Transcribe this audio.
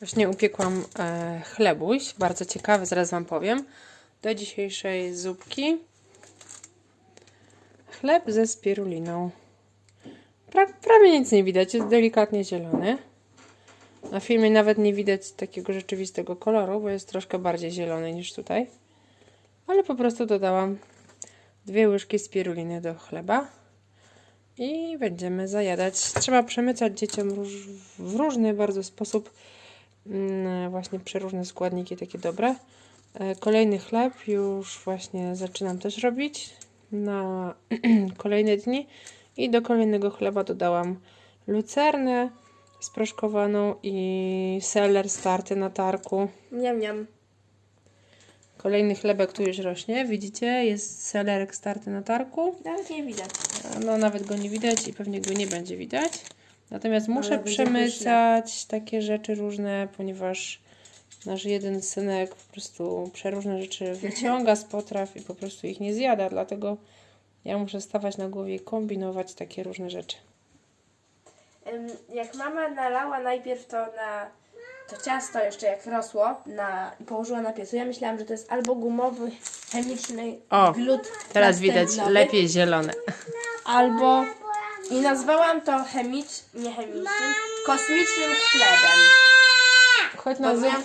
Właśnie upiekłam e, chlebuś, bardzo ciekawy, zaraz Wam powiem, do dzisiejszej zupki. Chleb ze spiruliną. Pra, prawie nic nie widać, jest delikatnie zielony. Na filmie nawet nie widać takiego rzeczywistego koloru, bo jest troszkę bardziej zielony niż tutaj. Ale po prostu dodałam dwie łyżki spiruliny do chleba i będziemy zajadać. Trzeba przemycać dzieciom w różny bardzo sposób właśnie przeróżne składniki takie dobre. E, Kolejny chleb już właśnie zaczynam też robić na kolejne dni i do kolejnego chleba dodałam lucernę sproszkowaną i seler starty na tarku. Niam, niam. Kolejny chlebek tu już rośnie, widzicie? Jest selerek starty na tarku. Nawet nie widać. No nawet go nie widać i pewnie go nie będzie widać. Natomiast muszę przemycać takie rzeczy różne, ponieważ nasz jeden synek po prostu przeróżne rzeczy wyciąga z potraw i po prostu ich nie zjada, dlatego ja muszę stawać na głowie i kombinować takie różne rzeczy. Jak mama nalała najpierw to na to ciasto jeszcze jak rosło na, i położyła na piecu, ja myślałam, że to jest albo gumowy, chemiczny O, glut Teraz widać lepiej zielone. Albo i nazwałam to chemicz, nie chemicznym, kosmicznym chlebem. Choć na Bo miałam